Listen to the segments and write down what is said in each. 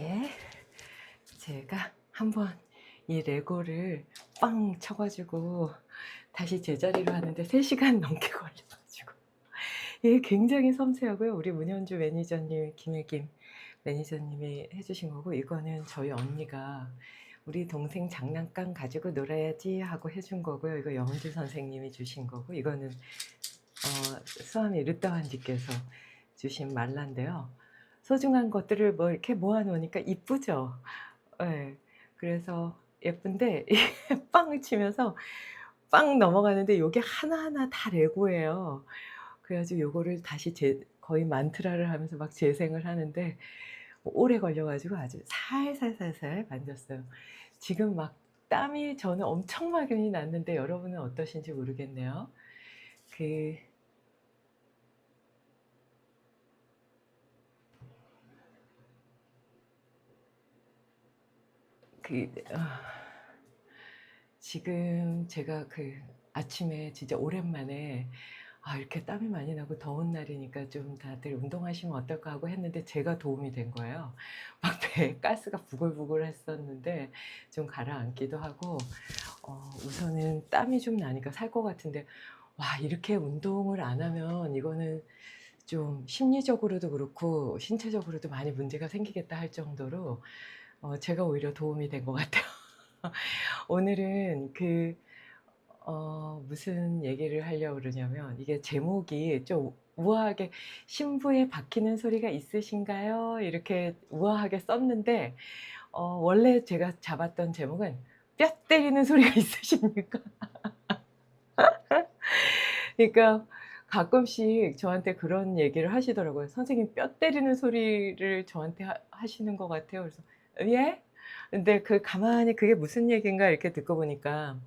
예. 제가 한번 이 레고를 빵 쳐가지고 다시 제자리로 하는데 3시간 넘게 걸려가지고 이게 굉장히 섬세하고요. 우리 문현주 매니저님, 김혜김 매니저님이 해주신 거고 이거는 저희 언니가 우리 동생 장난감 가지고 놀아야지 하고 해준 거고요. 이거 영은주 선생님이 주신 거고 이거는 어, 수아미 르따완지께서 주신 말란데요. 소중한 것들을 뭐 이렇게 모아놓으니까 이쁘죠. 네. 그래서 예쁜데 빵을 치면서 빵 넘어가는데 이게 하나하나 다 레고예요. 그래가지고 요거를 다시 재, 거의 만트라를 하면서 막 재생을 하는데 오래 걸려가지고 아주 살살살살 만졌어요. 지금 막 땀이 저는 엄청 막연히 났는데 여러분은 어떠신지 모르겠네요. 그 그, 아, 지금 제가 그 아침에 진짜 오랜만에 아, 이렇게 땀이 많이 나고 더운 날이니까 좀 다들 운동하시면 어떨까 하고 했는데 제가 도움이 된 거예요. 막 배에 가스가 부글부글 했었는데 좀 가라앉기도 하고 어, 우선은 땀이 좀 나니까 살 것 같은데 와, 이렇게 운동을 안 하면 이거는 좀 심리적으로도 그렇고 신체적으로도 많이 문제가 생기겠다 할 정도로 어, 제가 오히려 도움이 된 것 같아요. 오늘은 그, 어, 무슨 얘기를 하려고 그러냐면, 이게 제목이 좀 우아하게, 신부에 박히는 소리가 있으신가요? 이렇게 우아하게 썼는데, 어, 원래 제가 잡았던 제목은 뼈 때리는 소리가 있으십니까? 그러니까 가끔씩 저한테 그런 얘기를 하시더라고요. 선생님 뼈 때리는 소리를 저한테 하, 하시는 것 같아요. 그래서 예? 근데 그 가만히 그게 무슨 얘기인가 이렇게 듣고 보니까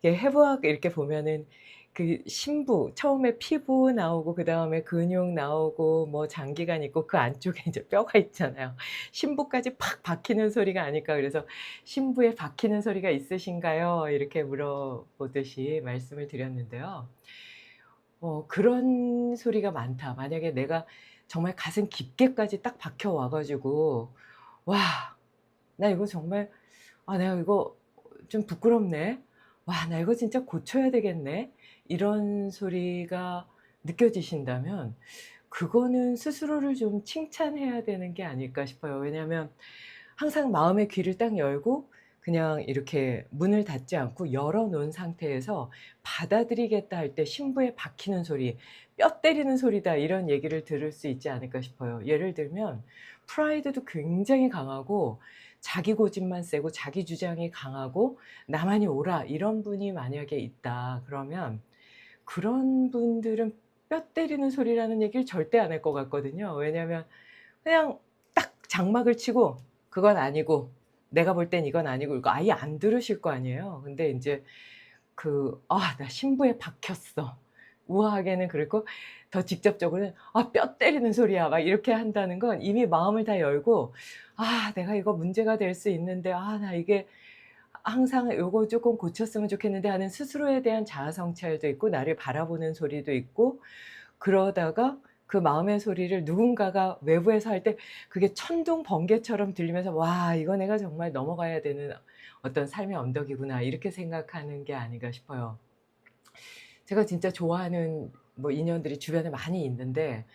이게 해부학 이렇게 보면은 그 신부 처음에 피부 나오고 그 다음에 근육 나오고 뭐 장기간 있고 그 안쪽에 이제 뼈가 있잖아요. 신부까지 팍 박히는 소리가 아닐까 그래서 신부에 박히는 소리가 있으신가요? 이렇게 물어보듯이 말씀을 드렸는데요. 어, 그런 소리가 많다. 만약에 내가 정말 가슴 깊게까지 딱 박혀 와가지고 와, 나 이거 정말 아 내가 이거 좀 부끄럽네. 와, 나 이거 진짜 고쳐야 되겠네. 이런 소리가 느껴지신다면 그거는 스스로를 좀 칭찬해야 되는 게 아닐까 싶어요. 왜냐하면 항상 마음의 귀를 딱 열고 그냥 이렇게 문을 닫지 않고 열어놓은 상태에서 받아들이겠다 할 때 신부에 박히는 소리, 뼈 때리는 소리다 이런 얘기를 들을 수 있지 않을까 싶어요. 예를 들면 프라이드도 굉장히 강하고 자기 고집만 세고 자기 주장이 강하고 나만이 옳아 이런 분이 만약에 있다 그러면 그런 분들은 뼈 때리는 소리라는 얘기를 절대 안 할 것 같거든요. 왜냐하면 그냥 딱 장막을 치고 그건 아니고 내가 볼 땐 이건 아니고 이거 아예 안 들으실 거 아니에요. 근데 이제 그, 아, 나 신부에 박혔어. 우아하게는 그렇고 더 직접적으로는 아, 뼈 때리는 소리야. 막 이렇게 한다는 건 이미 마음을 다 열고 아, 내가 이거 문제가 될 수 있는데 아, 나 이게 항상 요거 조금 고쳤으면 좋겠는데 하는 스스로에 대한 자아 성찰도 있고 나를 바라보는 소리도 있고 그러다가 그 마음의 소리를 누군가가 외부에서 할 때 그게 천둥 번개처럼 들리면서 와 이거 내가 정말 넘어가야 되는 어떤 삶의 언덕이구나 이렇게 생각하는 게 아닌가 싶어요. 제가 진짜 좋아하는 뭐 인연들이 주변에 많이 있는데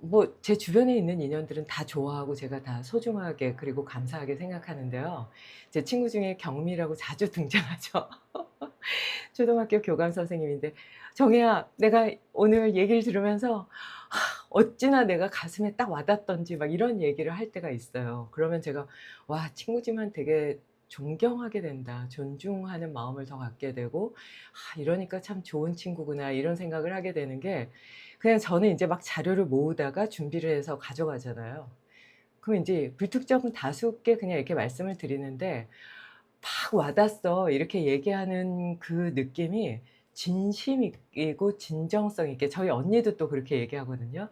뭐 제 주변에 있는 인연들은 다 좋아하고 제가 다 소중하게 그리고 감사하게 생각하는데요. 제 친구 중에 경미라고 자주 등장하죠. 초등학교 교감 선생님인데 정혜야 내가 오늘 얘기를 들으면서 하, 어찌나 내가 가슴에 딱 와닿던지 막 이런 얘기를 할 때가 있어요. 그러면 제가 와 친구지만 되게 존경하게 된다. 존중하는 마음을 더 갖게 되고 아, 이러니까 참 좋은 친구구나 이런 생각을 하게 되는 게 그냥 저는 이제 막 자료를 모으다가 준비를 해서 가져가잖아요. 그럼 이제 불특정 다수께 그냥 이렇게 말씀을 드리는데 막 와닿았어 이렇게 얘기하는 그 느낌이 진심이고 진정성 있게 저희 언니도 또 그렇게 얘기하거든요.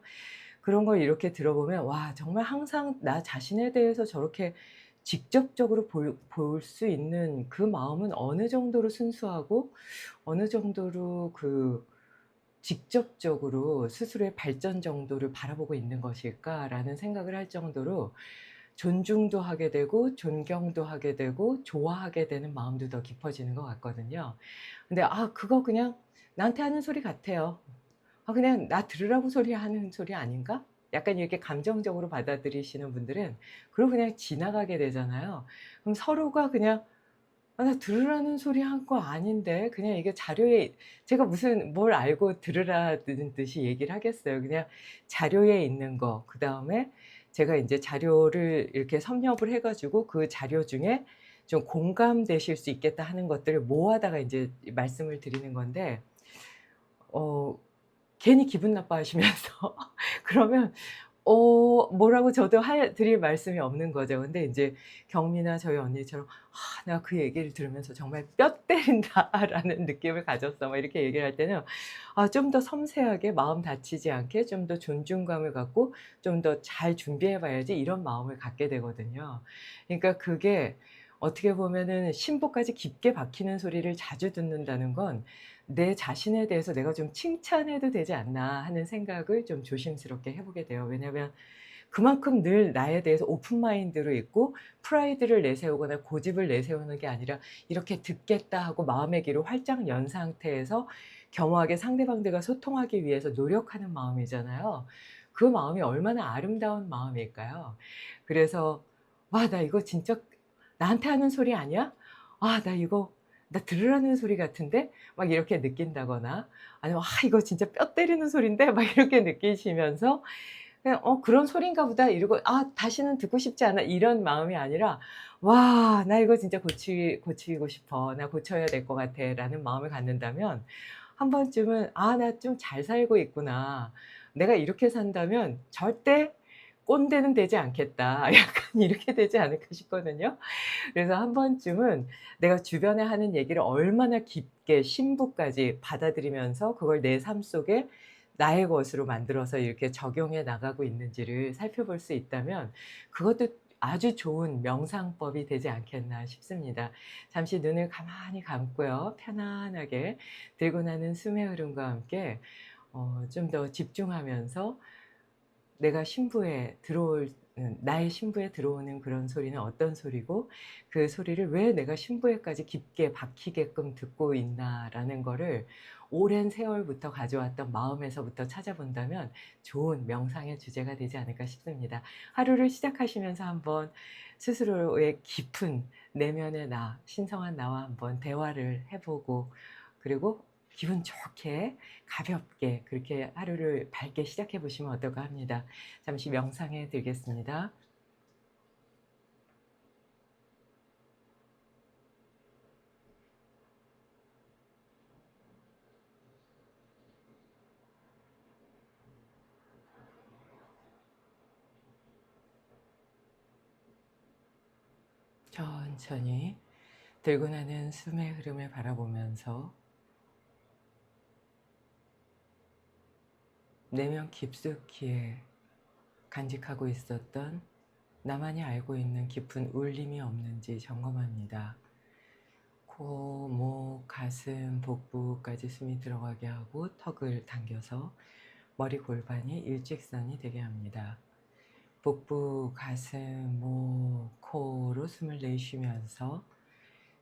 그런 걸 이렇게 들어보면 와 정말 항상 나 자신에 대해서 저렇게 직접적으로 볼 수 있는 그 마음은 어느 정도로 순수하고 어느 정도로 그 직접적으로 스스로의 발전 정도를 바라보고 있는 것일까라는 생각을 할 정도로 존중도 하게 되고 존경도 하게 되고 좋아하게 되는 마음도 더 깊어지는 것 같거든요. 근데 아 그거 그냥 나한테 하는 소리 같아요. 아 그냥 나 들으라고 소리 하는 소리 아닌가? 약간 이렇게 감정적으로 받아들이시는 분들은 그러고 그냥 지나가게 되잖아요. 그럼 서로가 그냥 아, 나 들으라는 소리 한 거 아닌데 그냥 이게 자료에 제가 무슨 뭘 알고 들으라는 듯이 얘기를 하겠어요. 그냥 자료에 있는 거 그 다음에 제가 인제 자료를 이렇게 섭렵을 해 가지고 그 자료 중에 좀 공감되실 수 있겠다 하는 것들을 모아다가 인제 말씀을 드리는 건데 어 괜히 기분 나빠하시면서 그러면 어 뭐라고 저도 할 드릴 말씀이 없는 거죠. 근데 인제 경미나 저희 언니처럼 "아 내가 그 얘기를 들으면서 정말 뼈 때린다."라는 느낌을 가졌어. 막 이렇게 얘기를 할 때는 아 좀 더 섬세하게 마음 다치지 않게 좀 더 존중감을 갖고 좀 더 '잘 준비해 봐야지.' 이런 마음을 갖게 되거든요. 그러니까 그게 어떻게 보면은 심보까지 깊게 박히는 소리를 자주 듣는다는 건' 내 자신에 대해서 내가 좀 칭찬해도 되지 않나.' 하는 생각을 좀 조심스럽게 해 보게 돼요. 왜냐하면 그만큼 늘 나에 대해서 오픈 마인드로 있고 프라이드를 내세우거나 고집을 내세우는 게 아니라 이렇게 '듣겠다.' 하고 마음의 귀를 활짝 연 상태에서 겸허하게 상대방들과 소통하기 위해서 노력하는 마음이잖아요. 그 마음이 얼마나 아름다운 마음일까요? 그래서 '와 나 이거 진짜 나한테 하는 소리 아니야? 아 나 이거 나 들으라는 소리 같은데?' 막 이렇게 느낀다거나 아니면 '아 이거 진짜 뼈 때리는 소린데?' 막 이렇게 느끼시면서 그냥 '어 그런 소린가 보다.' 이러고 '아 다시는 듣고 싶지 않아.' 이런 마음이 아니라 '와 나 이거 진짜 고치 고치고 싶어. 나 고쳐야 될 것 같아.'라는 마음을 갖는다면 한 번쯤은 '아 나 좀 잘 살고 있구나. 내가 이렇게 산다면 절대 꼰대는 되지 않겠다.' 약간 이렇게 되지 않을까 싶거든요. 그래서 한 번쯤은 내가 주변에 하는 얘기를 얼마나 깊게 심부까지 받아들이면서 그걸 내 삶 속에 나의 것으로 만들어서 이렇게 적용해 나가고 있는지를 살펴볼 수 있다면 그것도 아주 좋은 명상법이 되지 않겠나 싶습니다. 잠시 눈을 가만히 감고요. 편안하게 들고 나는 숨의 흐름과 함께 어 좀 더 집중하면서 내가 심부에 들어올 음 나의 심부에 들어오는 그런 소리는 어떤 소리고 그 소리를 '왜 내가 심부에까지 깊게 박히게끔 듣고 있나.'라는 거를 오랜 세월부터 가져왔던 마음에서부터 찾아본다면 좋은 명상의 주제가 되지 않을까 싶습니다. 하루를 시작하시면서 한번 스스로의 깊은 내면의 나, 신성한 나와 한번 대화를 해 보고 그리고 기분 좋게 가볍게 그렇게 하루를 밝게 시작해 보시면 어떨까 합니다. 잠시 명상에 들겠습니다. 천천히 들고 나는 숨의 흐름을 바라보면서 내면 깊숙이에 간직하고 있었던 나만이 알고 있는 깊은 울림이 없는지 점검합니다. 코, 목, 가슴, 복부까지 숨이 들어가게 하고 턱을 당겨서 머리 골반이 일직선이 되게 합니다. 복부, 가슴, 목, 코로 숨을 내쉬면서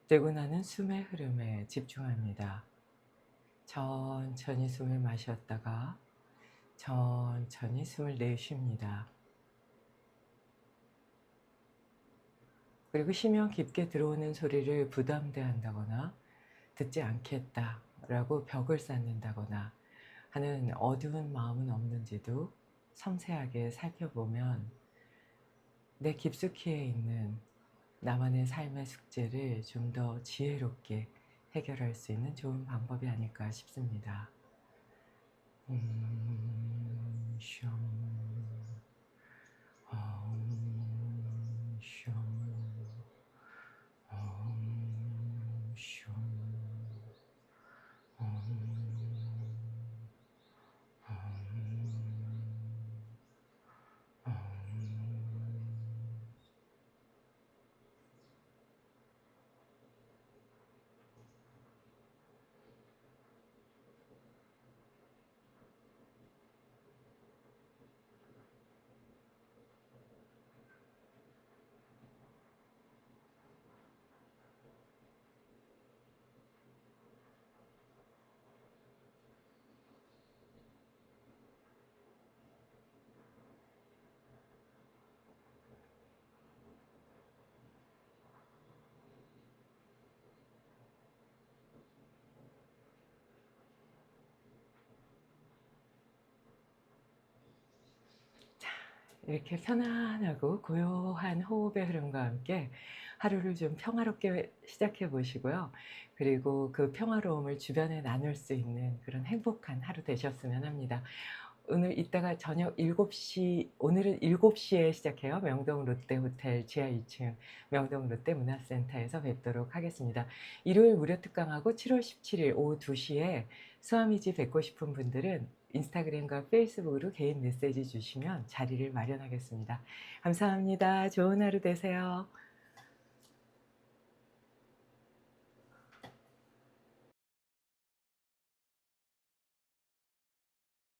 들고 나는 숨의 흐름에 집중합니다. 천천히 숨을 마셨다가 천천히 숨을 내쉽니다. 그리고 쉬면 깊게 들어오는 소리를 부담대한다거나 듣지 않겠다라고 벽을 쌓는다거나 하는 어두운 마음은 없는지도 섬세하게 살펴보면 내 깊숙이에 있는 나만의 삶의 숙제를 좀 더 지혜롭게 해결할 수 있는 좋은 방법이 아닐까 싶습니다. 음, 想。 이렇게 편안하고 고요한 호흡의 흐름과 함께 하루를 좀 평화롭게 시작해 보시고요. 그리고 그 평화로움을 주변에 나눌 수 있는 그런 행복한 하루 되셨으면 합니다. 오늘 이따가 저녁 7시, 오늘은 7시에 시작해요. 명동 롯데 호텔 지하 2층 명동 롯데 문화센터에서 뵙도록 하겠습니다. 일요일 무료 특강하고 7월 17일 오후 2시에 수아미지 뵙고 싶은 분들은 인스타그램과 페이스북으로 개인 메시지 주시면 자리를 마련하겠습니다. 감사합니다. 좋은 하루 되세요.